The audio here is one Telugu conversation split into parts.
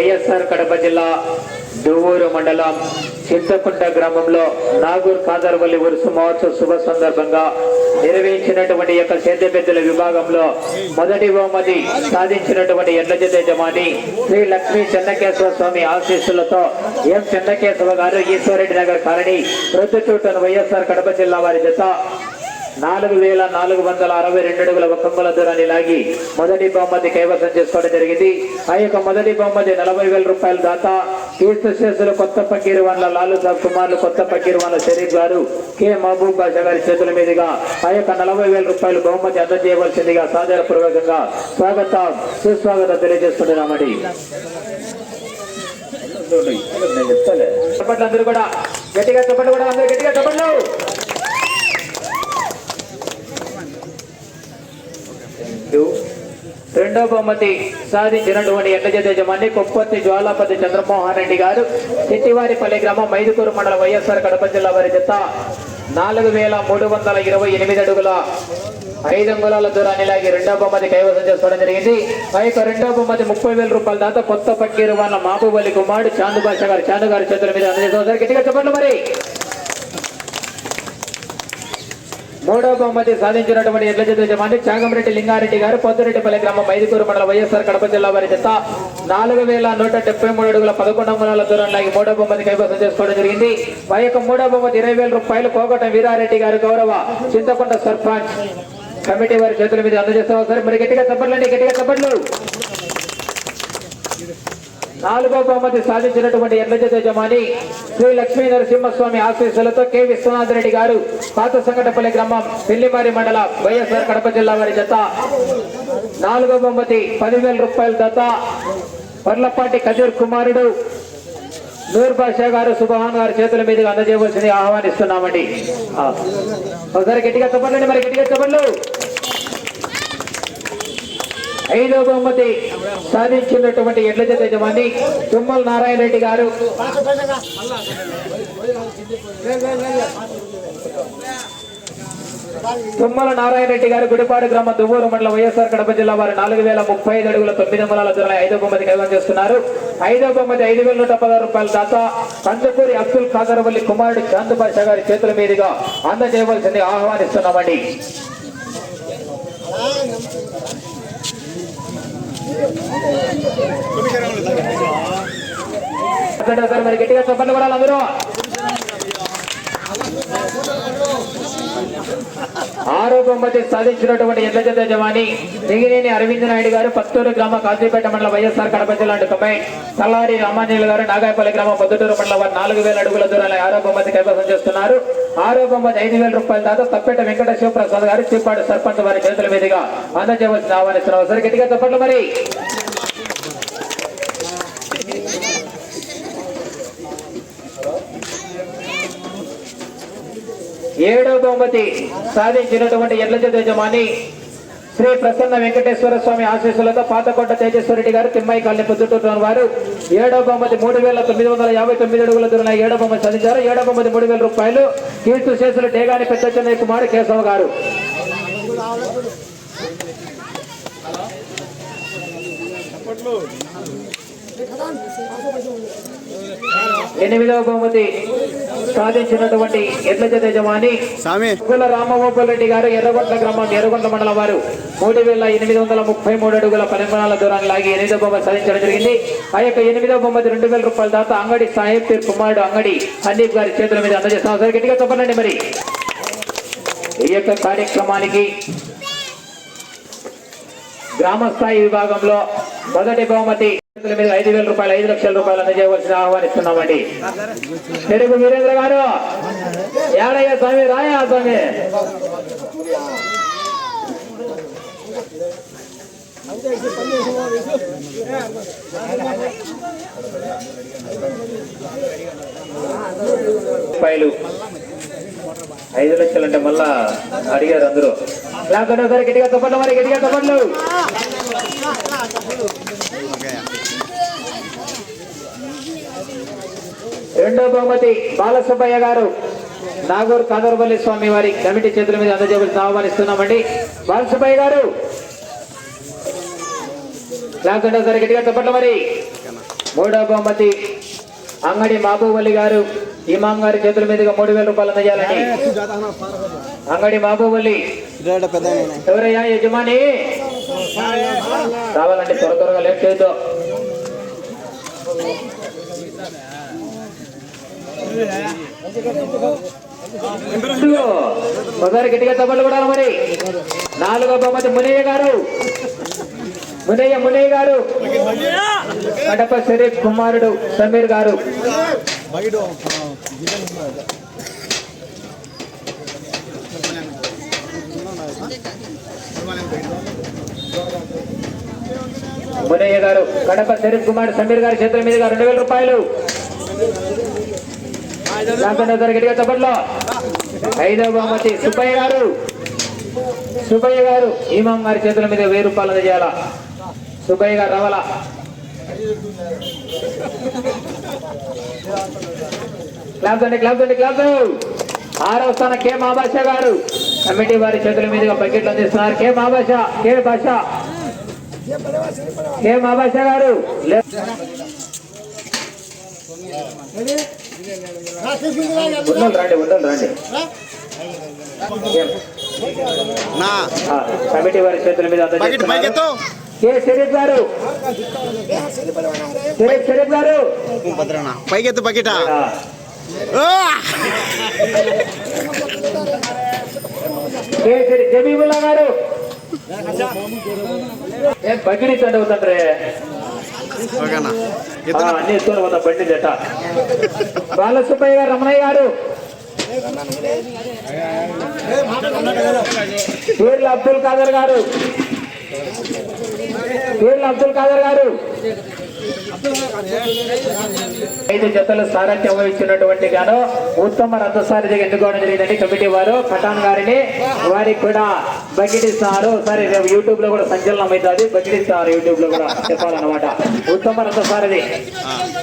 వైఎస్ఆర్ కడప జిల్లా దువ్వూరు మండలం చింతకుంట గ్రామంలో నాగూర్ కాదర్వల్లి ఉరుసు మహోత్సవ శుభ సందర్భంగా నిర్వహించినటువంటి యొక్క సేద్యపెద్దల విభాగంలో మొదటి బహుమతి సాధించినటువంటి ఎడ్ల జత యజమాని శ్రీ లక్ష్మీ చెన్నకేశ్వర స్వామి ఆశీస్సులతో ఎం చెన్నకేశవ గారు ఈశ్వరెడ్డి నగర్ కాలనీ ప్రొద్దుచూటను వైఎస్ఆర్ కడప జిల్లా వారి జత నాలుగు వేల నాలుగు వందల అరవై రెండు అడుగుల ఒక్కంగుల దూరాన్ని లాగి మొదటి బహుమతి కైవసం చేసుకోవడం జరిగింది. ఆ యొక్క మొదటి బహుమతి నలభై వేల రూపాయల దాత కీర్తి శేషులు కొత్త పకీరు వాళ్ళ లాలు సాబ్ కుమార్లు కొత్త పకీరు వాళ్ళ షరీఫ్ గారు కె మహబూబ్ బాషా గారి చేతుల మీదుగా ఆ యొక్క నలభై వేల రూపాయలు బహుమతి అందజేయవలసిందిగా సాదరపూర్వకంగా స్వాగతం సుస్వాగతం తెలియజేస్తున్నామండి చెప్పట్లు అందరూ కూడా గట్టిగా చెప్పండి కూడా అందరూ గట్టిగా చెప్పండి రెండో బహుమతి సాధించినటువంటి ఎండజత యజమాని కొప్పర్తి జ్వాలాపతి చంద్రమోహన్ రెడ్డి గారు. చిట్టివారిపల్లి గ్రామం మైదుకూరు మండల వైఎస్ఆర్ కడప జిల్లా వారి జత. నాలుగు వేల మూడు వందల ఇరవై ఎనిమిది అడుగుల ఐదు అంగుళాల దూరాన్ని లాగి రెండో బొమ్మది కైవసం చేసుకోవడం జరిగింది. ఆ యొక్క రెండో బొమ్మది ముప్పై వేల రూపాయల దాకా కొత్త పక్కీరు వాళ్ళ మాబుబలి కుమారుడు చాందు భాష గారు. చాందు గారి చేతుల మీద అందజేస్తారు గట్టిగా చెప్పండి మరి. మూడో బహుమతి సాధించినటువంటి ఎడ్ల జత యజమాని చాగంరెడ్డి లింగారెడ్డి గారు పొద్దురెడ్డిపల్లి గ్రామం మైదుకూరు మండల వైఎస్ఆర్ కడప జిల్లా వారి జత నాలుగు వేల నూట డెబ్బై మూడు అడుగుల పదకొండు మూలాల దూరం లాగి మూడో బహుమతి కైవసం చేసుకోవడం జరిగింది. ఆ యొక్క మూడో బహుమతి ఇరవై వేల రూపాయలు కోగట వీరారెడ్డి గారు గౌరవ చింతకొండ సర్పంచ్ కమిటీ వారి చేతుల మీద అందజేస్తున్నారు సరే మరి గట్టిగా చెప్పండి గట్టిగా చెప్పండి నాలుగో బహుమతి సాధించినటువంటి ఎర్లజత యజమాని శ్రీ లక్ష్మీ నరసింహస్వామి ఆశీస్సులతో కె. విశ్వనాథ్ రెడ్డి గారు పాత సంగటపల్లి గ్రామం పెళ్ళిమారి మండల వైఎస్ఆర్ కడప జిల్లా వారి జత. నాలుగో బహుమతి పదివేల రూపాయల జత. పర్లపాటి కజూర్ కుమారుడు నూర్ బాషా గారు సుభాన్ గారి చేతుల మీదుగా అందజేయవలసింది ఆహ్వానిస్తున్నామండి. ఒకసారి గట్టిగా చెప్పండి మరి గట్టిగా చెప్పండి ఐదవ బహుమతి సాధించినటువంటి ఎడ్ల యజమాని తుమ్మల నారాయణ రెడ్డి గారు. తుమ్మల నారాయణ రెడ్డి గారు గుడిపాడు గ్రామ దువ్వూరు మండల వైఎస్ఆర్ కడప జిల్లా వారు నాలుగు వేల ముప్పై ఐదు అడుగుల తొమ్మిది మూలాల ధరల ఐదో బొమ్మది కైవసం చేస్తున్నారు. ఐదో బొమ్మది ఐదు వేల నూట పదహారు రూపాయల దాత కందుకూరి అబ్దుల్ ఖాదర్వల్లి కుమారుడు చాందు బాషా గారి చేతుల మీదుగా అందజేయవలసింది ఆహ్వానిస్తున్నామండి. మరి గట్టిగా చెప్పండి కూడా అందరూ. ఆరో బహుమతి సాధించినటువంటి ఎడ్ల జత యజమాని దిగినేని అరవింద్ నాయుడు గారు పత్తూరు గ్రామ కాజీపేట మండల వైఎస్ఆర్ కడప జిల్లా కమైన్ తల్లారి రామానీయులు గారు నాగాయపల్లి గ్రామం పొద్దుటూరు మండలం వారు నాలుగు వేల అడుగుల దూరాల ఆరో బహుమతి కైవసం చేస్తున్నారు. ఆరో బహుమతి ఐదు వేల రూపాయల దాకా తప్పేట వెంకట శివప్రసాద్ గారు చిప్పాడు సర్పంచ్ వారి చేతుల మీదుగా అందజేయవలసిన ఆహ్వానిస్తున్నారు సరే గట్టిగా చెప్పండి మరి. ఏడో బహుమతి సాధించినటువంటి ఎడ్ల యజమాని శ్రీ ప్రసన్న వెంకటేశ్వర స్వామి ఆశీస్సులతో పాతకోట తేజేశ్వరరెడ్డి గారు తిమ్మాయి కాలనీ పొద్దుటూరు వారు ఏడో బొమ్మది మూడు వేల తొమ్మిది వందల యాభై తొమ్మిది అడుగుల దూరం ఏడో బొమ్మ సాధించారు ఏడో బొమ్మది మూడు వేల రూపాయలు కీర్తి శేషులు టేగాని పెద్ద చెన్నై కుమారు కేశవ గారు. ఎనిమిదవ బహుమతి సాధించినటువంటి ఎడ్ల జత యజమాని కుల రామగోపాల్ రెడ్డి గారు ఎర్రగొండ గ్రామం ఎర్రగొండ మండలం వారు. మూడు వేల ఎనిమిది వందల ముప్పై మూడు అడుగుల పరిమాణాల దూరాన్ని లాగి ఎనిమిదో బొమ్మ సాధించడం జరిగింది. ఆ యొక్క ఎనిమిదో బొమ్మది రెండు వేల రూపాయల దాత అంగడి సాహెబ్ పీర్ కుమారుడు అంగడి హనీఫ్ గారి చేతుల మీద అందజేస్తాం సరే గట్టిగా చెప్పండి మరి. ఈ యొక్క కార్యక్రమానికి గ్రామ స్థాయి విభాగంలో మొదటి బహుమతి మీద ఐదు వేల రూపాయలు ఐదు లక్షల రూపాయలు అందజేయవలసిన ఆహ్వానిస్తున్నామండి. తెలుగు వీరేంద్ర గారు. ఏడయ్య స్వామి రాయ స్వామి. రూపాయలు. ఐదు లక్షలు అంటే మళ్ళా అడిగారు అందరూ. లేకపోతే ఒకసారి గట్టిగా తప్పట్లు మరి గట్టిగా తప్పట్లు. రెండో బహుమతి బాలసుబ్బయ్య గారు. నాగూర్ కాదర్పల్లి స్వామి వారి కమిటీ చేతుల మీద అందజేయవలసిన ఆహ్వానిస్తున్నామండి. బాలసుబ్బయ్య గారు. లేకుండా సరే గట్టిగా తప్పట్లు మరి. మూడో బహుమతి అంగడి మహబూబలి గారు. ఇమాం గారి చేతుల మీదుగా మూడు వేల రూపాయలు అందజేయాలని అంగడి మహబూబలి ఎవరయ్యా యజమాని? రావాలండి త్వర త్వరగా లేట్ చేయొద్దు. ఒకసారి గట్టిగా తప్పలు కూడా మరి. నాలుగో బహుమతి మునయ్య గారు. మునయ్య మునయ్య గారు. కడప షరీఫ్ కుమారుడు సమీర్ గారు. మునయ్య గారు కడప షరీఫ్ కుమార్ సమీర్ గారి చేతుల మీదుగా రెండు వేల రూపాయలు. లేకుండా గట్టిగా తప్పట్లో ఐదవ బహుమతి సుబ్బయ్య గారు. సుబ్బయ్య గారు ఈమాం గారి చేతుల మీద వెయ్యి రూపాయలు అందజేయాలా? సుబ్బయ్య గారు రావాలా? క్లాప్ అండి క్లాప్ అండి క్లాప్ ఆరవ స్థానం కే మాబాష గారు. కమిటీ వారి చేతుల మీదుగా బకెట్లు అందిస్తున్నారు. కే మాబాష కే భాష. కే మాబాష గారు. రండి రండి. ఏం? నా కమిటీ వారి చేతుల మీద బకెట్ కె షరీఫ్ గారు? షరీఫ్ గారు? పైకెత్తు బకెటా. జమీముల్లా గారు? ఏం బగిడి చదువుతుండ్రే ఓకేనా? అన్ని పోతాం బండి జట బాలసుబ్బయ్య గారు రమణయ్య గారు. పీర్ల అబ్దుల్ ఖాదర్ గారు. పీర్ల అబ్దుల్ ఖాదర్ గారు. ఐదు జతలు సారథ్యం వహించినటువంటి గాను ఉత్తమ రథసారథిగా ఎన్నుకోవడం జరిగిందండి. కమిటీ వారు పఠాన్ గారిని వారికి కూడా బకెటిస్తారు సరే రేపు యూట్యూబ్లో కూడా సంచలనం అవుతుంది. బకెటిస్తారు యూట్యూబ్లో కూడా చెప్పాలన్నమాట. ఉత్తమ రథసారథి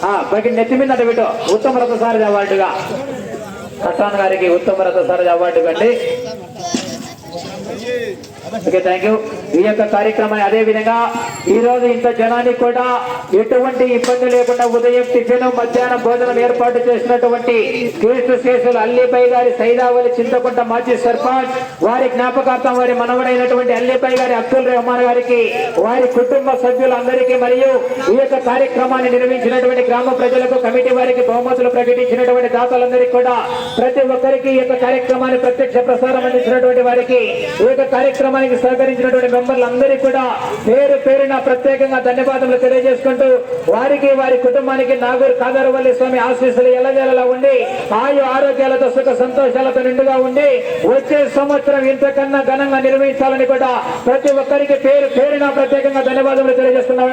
ఆ బకెట్ నెత్తి మీద అటు పెట్టు. ఉత్తమ రథసారథి అవార్డుగా. పఠాన్ గారికి ఉత్తమ రథసారథి అవార్డు కండి ఓకే థ్యాంక్ యూ ఈ యొక్క కార్యక్రమాన్ని అదే విధంగా ఈ రోజు ఇంత జనానికి కూడా ఎటువంటి ఇబ్బంది లేకుండా ఉదయం టిఫిన్ మధ్యాహ్నం భోజనం ఏర్పాటు చేసినటువంటి క్రీస్తు శేషులు అల్లిపై గారి సైదావలి చింతకుంట మాజీ సర్పంచ్ వారి జ్ఞాపకార్థం వారి మనవడైనటువంటి అల్లిపై గారి అబ్దుల్ రెహమాన్ గారికి వారి కుటుంబ సభ్యులందరికీ మరియు ఈ యొక్క కార్యక్రమాన్ని నిర్వహించినటువంటి గ్రామ ప్రజలకు కమిటీ వారికి బహుమతులు ప్రకటించినటువంటి దాతలందరికీ కూడా ప్రతి ఒక్కరికి ఈ యొక్క కార్యక్రమాన్ని ప్రత్యక్ష ప్రసారం అందించినటువంటి వారికి ఈ యొక్క కార్యక్రమానికి సహకరించినటువంటి మెంబర్లందరికీ కూడా పేరు పేరున ప్రత్యేకంగా ధన్యవాదములు తెలియజేసుకుంటూ వారికి వారి కుటుంబానికి నాగూరు కాదారవల్లి స్వామి ఆశీస్సులు ఎల్లజేలా ఉండి ఆయు ఆరోగ్యాలతో సుఖ సంతోషాలతో నిండుగా ఉండి వచ్చే సంవత్సరం ఇంతకన్నా ఘనంగా నిర్వహించాలని కూడా ప్రతి ఒక్కరికి పేరు పేరున ప్రత్యేకంగా ధన్యవాదములు తెలియజేస్తున్నాం.